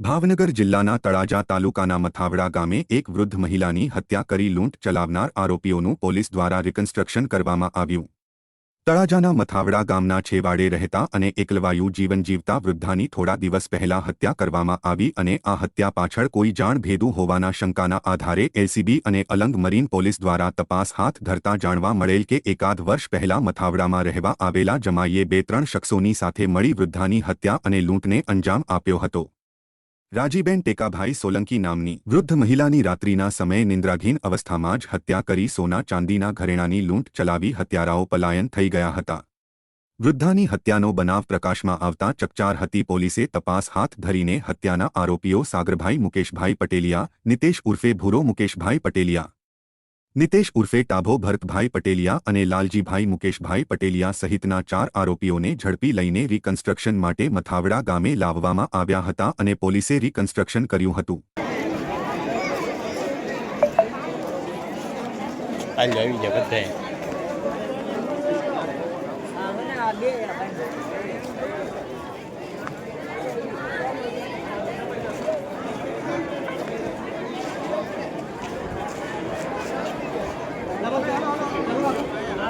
ભાવનગર જિલ્લાના તળાજા તાલુકાના મથાવડા ગામે એક વૃદ્ધ મહિલાની હત્યા કરી લૂંટ ચલાવનાર આરોપીઓનું પોલીસ દ્વારા રિકન્સ્ટ્રક્શન કરવામાં આવ્યું. તળાજાના મથાવડા ગામના છેવાડે રહેતા અને એકલવાયુ જીવન જીવતા વૃદ્ધાની થોડા દિવસ પહેલા હત્યા કરવામાં આવી અને આ હત્યા પાછળ કોઈ જાણ ભેદું હોવાના શંકાના આધારે એલસીબી અને અલંગ મરીન પોલીસ દ્વારા તપાસ હાથ ધરતા જાણવા મળેલ કે એકાદ વર્ષ પહેલા મથાવડામાં રહેવા આવેલા જમાઈએ બે ત્રણ શખ્સોની સાથે મળી વૃદ્ધાની હત્યા અને લૂંટને અંજામ આપ્યો હતો. રાજીબેન ટેકાભાઈ સોલંકી નામની વૃદ્ધ મહિલાની રાત્રિના સમયે નિંદ્રાઘીન અવસ્થામાં જ હત્યા કરી સોના ચાંદીના ઘરેણાની લૂંટ ચલાવી હત્યારાઓ પલાયન થઈ ગયા હતા. વૃદ્ધાની હત્યાનો બનાવ પ્રકાશમાં આવતા ચકચાર હતી પોલીસે તપાસ હાથ ધરીને હત્યાના આરોપીઓ સાગરભાઈ મુકેશભાઈ પટેલિયા, નિતેશ ઉર્ફે ભૂરો મુકેશભાઈ પટેલિયા નિતેશ ઉર્ફે ટાભો ભરતભાઈ પટેલિયા અને લાલજીભાઈ મુકેશભાઈ પટેલિયા સહિતના ચાર આરોપીઓને ઝડપી લઈને રિકન્સ્ટ્રક્શન માટે મથાવડા ગામે લાવવામાં આવ્યા હતા અને પોલીસે રિકન્સ્ટ્રક્શન કર્યું હતું.